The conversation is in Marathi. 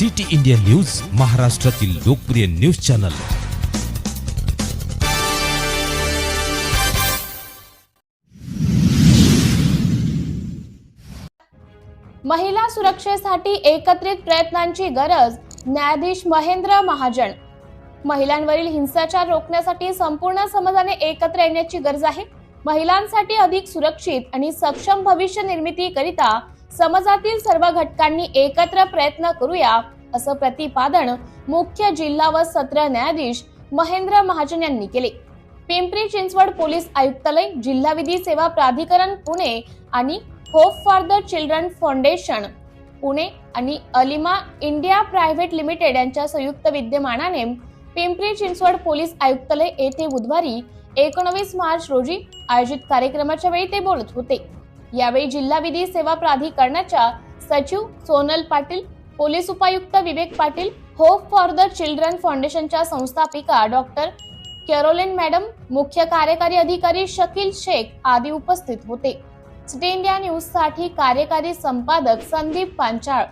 सिटी इंडिया न्यूज महाराष्ट्रातील लोकप्रिय न्यूज चॅनल. महिला सुरक्षेसाठी एकत्रित प्रयत्नांची गरज न्यायाधीश महेंद्र महाजन. महिलांवरील हिंसाचार रोखण्यासाठी संपूर्ण समाजाने एकत्र येण्याची गरज आहे. महिलांसाठी अधिक सुरक्षित आणि सक्षम भविष्य निर्मितीकरिता समाजातील सर्व घटकांनी एकत्र प्रयत्न करूया असं प्रतिपादन मुख्य जिल्हा व सत्र न्यायाधीश महेंद्र महाजन यांनी केले. पिंपरी चिंचवड पोलीस आयुक्तालय जिल्हा विधी सेवा प्राधिकरण पुणे आणि hope for the children foundation Pune आणि अलिमा इंडिया प्रायव्हेट लिमिटेड यांच्या संयुक्त विद्यमानाने पिंपरी चिंचवड पोलीस आयुक्तालय येथे बुधवारी एकोणवीस मार्च रोजी आयोजित कार्यक्रमाच्या वेळी ते बोलत होते. यावेळी जिल्हा विधी सेवा प्राधिकरणाच्या सचिव सोनल पाटील पोलीस उपायुक्त Vivek Patil hope for the children फाउंडेशनच्या संस्थापिका डॉक्टर कॅरोलिन मॅडम मुख्य कार्यकारी अधिकारी शकील शेख आदी उपस्थित होते. सिटी इंडिया न्यूजसाठी कार्यकारी संपादक संदीप पांचाळ.